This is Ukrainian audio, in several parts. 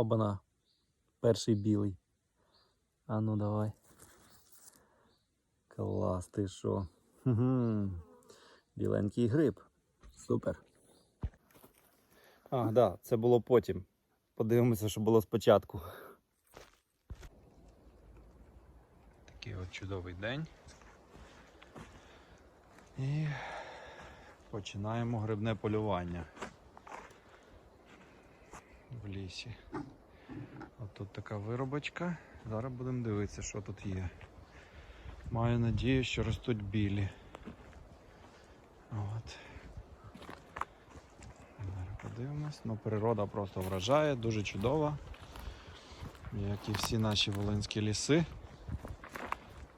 Обана. Перший білий. А ну давай. Клас, ти що? Біленький гриб. Супер. А, так, да, це було потім. Подивимося, що було спочатку. Такий от чудовий день. І починаємо грибне полювання в лісі. От тут така виробочка. Зараз будемо дивитися, що тут є. Маю надію, що ростуть білі. От. Зараз подивимось. Ну, природа просто вражає, дуже чудова. Як і всі наші волинські ліси.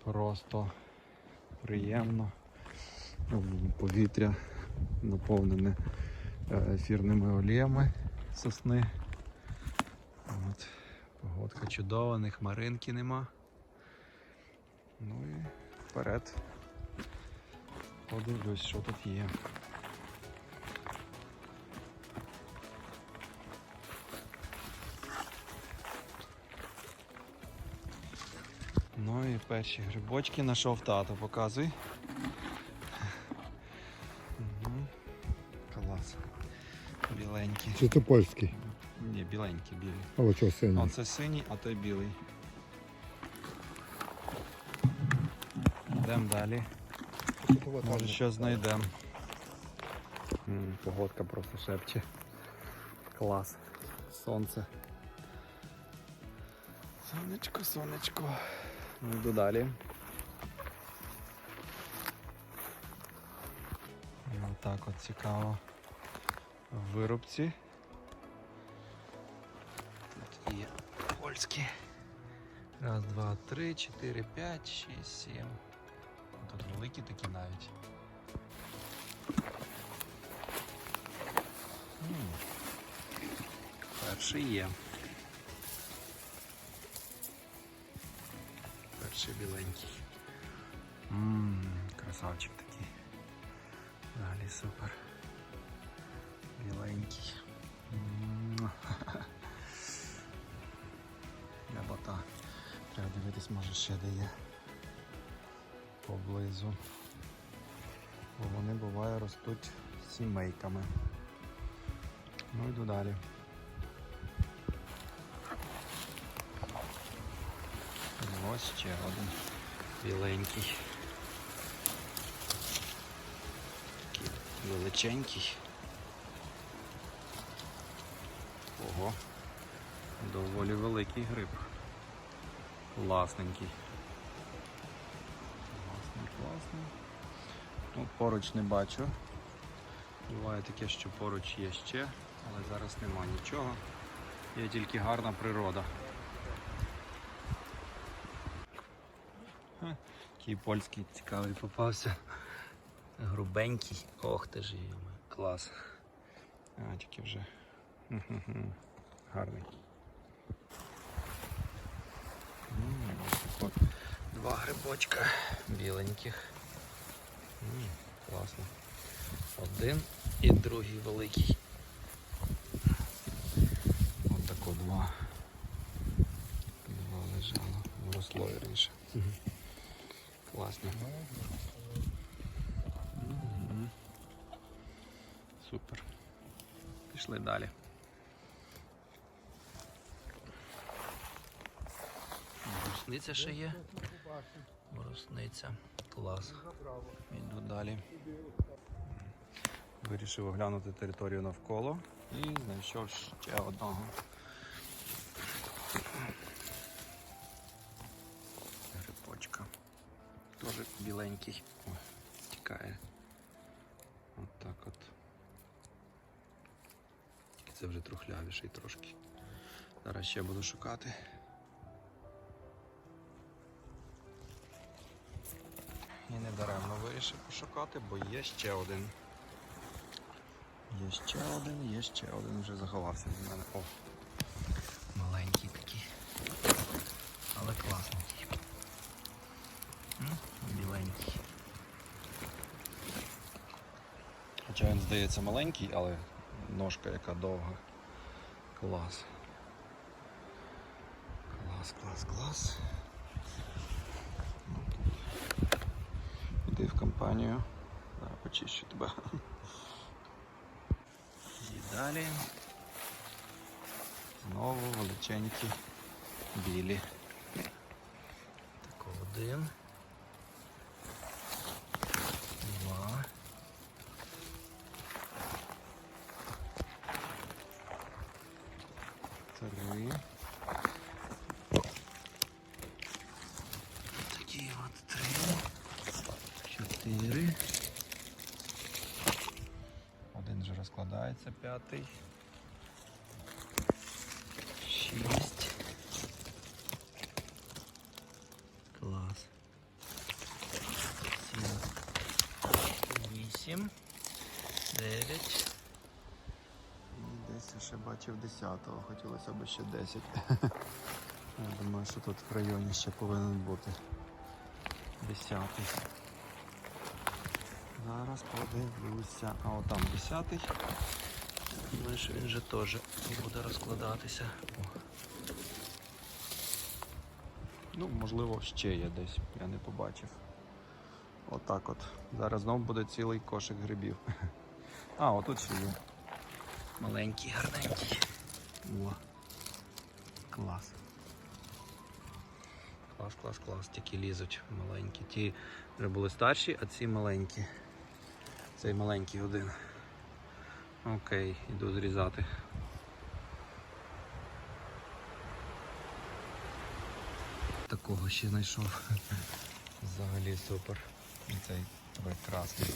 Просто приємно. Ну, Повітря наповнене е, ефірними оліями сосни. От. Погодка чудова, ні хмаринки нема. Ну і вперед. Подивлюсь, що тут є. Ну і перші грибочки знайшов тато, показуй. Угу. Клас. Біленькі. Чи це польський? Ні, біленькі, білі. Але чого синій? Оце синій, а той білий. Йдемо далі. Може щось знайдемо. Погодка просто шепче. Клас. Сонце. Сонечко, сонечко. Ну, йду далі. І отак от цікаво. В виробці. Тут є польські. Раз, два, три, чотири, п'ять, шість, сім. Тут великі такі навіть. М. Перший є. Перший біленький. Ммм, красавчик такий. Далі супер. Біленький. М. Лябота. Треба дивитись, може ще де є поблизу. Бо вони буває ростуть сімейками. Ну йду далі. Ось ще один біленький. Такий величенький. Ого, доволі великий гриб. Класненький. Класний, класний. Ну, поруч не бачу. Буває таке, що поруч є ще, але зараз нема нічого. Є тільки гарна природа. Ха, польський цікавий попався. Грубенький. Ох ти ж. Клас. А, тільки вже. Гарний. М, от Два грибочка біленьких. М, Класно. Один і другий великий. От тако два. Два лежало. Росло вірніше. Класно. Мгм. Супер. Пішли далі. Брусниця ще є. Брусниця. Клас. Йду далі. Вирішив оглянути територію навколо і знайшов ще одного. Грибочка. Теж біленький. О, тікає. От так от. Це вже трухлявіший трошки. Зараз ще буду шукати. Даремно вирішив пошукати, бо є ще один. Є ще один, є ще один вже заховався від мене. О! Маленький такий. Але класненький. М? Біленький. Хоча він здається маленький, але ножка яка довга. Клас. Клас, клас, клас. компанію. Зараз почищу тебе. І далі. Знову величенькі білі. Так, один. Два. Три. Чотири. Один вже розкладається, п'ятий. Шість. Клас. Сім. Вісім. Дев'ять. І десь ще бачив десятого. Хотілося б ще десять. Я думаю, що тут в районі ще повинен бути десятий. Зараз подивлюся. А от там десятий. Думаю, що він же теж буде розкладатися. Ну, можливо, ще є десь, я не побачив. Отак от. Зараз знову буде цілий кошик грибів. А, отут ще є. Маленький, гарненький. О. Клас. Клас, клас, клас. Такі лізуть маленькі. Ті вже були старші, а ці маленькі. Цей маленький один. Окей, іду зрізати. Такого ще знайшов. Взагалі супер. І цей прекрасний.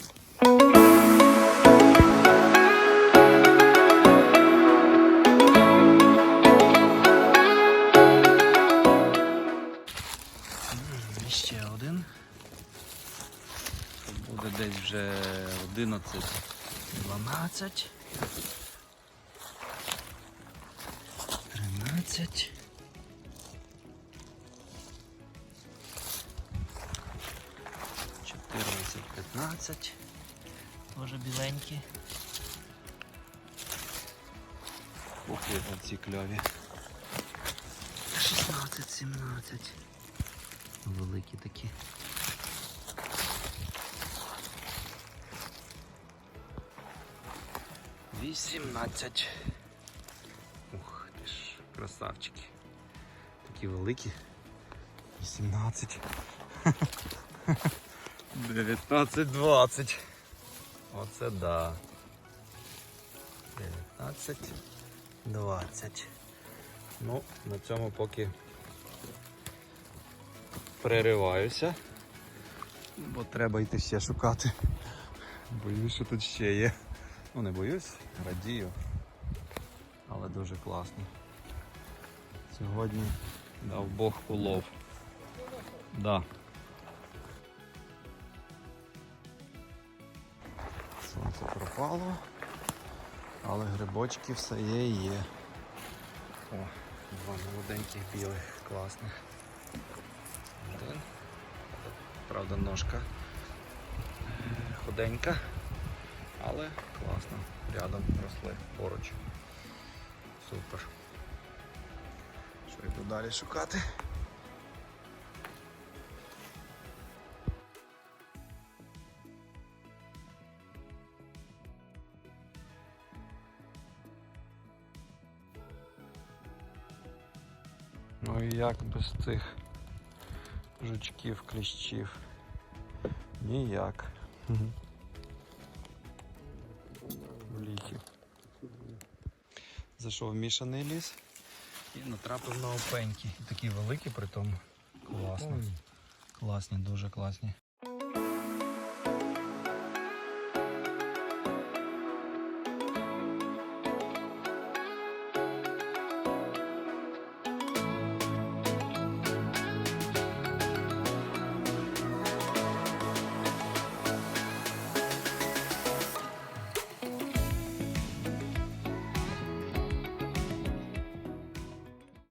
11, 12, 13. Чотирнадцять, п'ятнадцять. Тоже біленькі. Ух, оці кльові. 16, 17. Великі такі. Вісімнадцять. Ух ти ж, красавчики. Такі великі. Вісімнадцять. Дев'ятнадцять, двадцять. Оце да. Дев'ятнадцять, двадцять. Ну, на цьому поки перериваюся, бо треба йти ще шукати. Боюсь, що тут ще є. Ну не боюсь, радію. Але дуже класно. Сьогодні дав Бог улов. Да. Сонце пропало, але грибочки все є і є. О, два молоденьких білих, класних. Один. Правда, ножка худенька, але класно. Рядом росли поруч. Супер. Що йду далі шукати? Ну і як без цих жучків, кліщів? Ніяк. Зайшов в мішаний ліс і натрапив на опеньки. І такі великі при тому. Класні. Класні, дуже класні.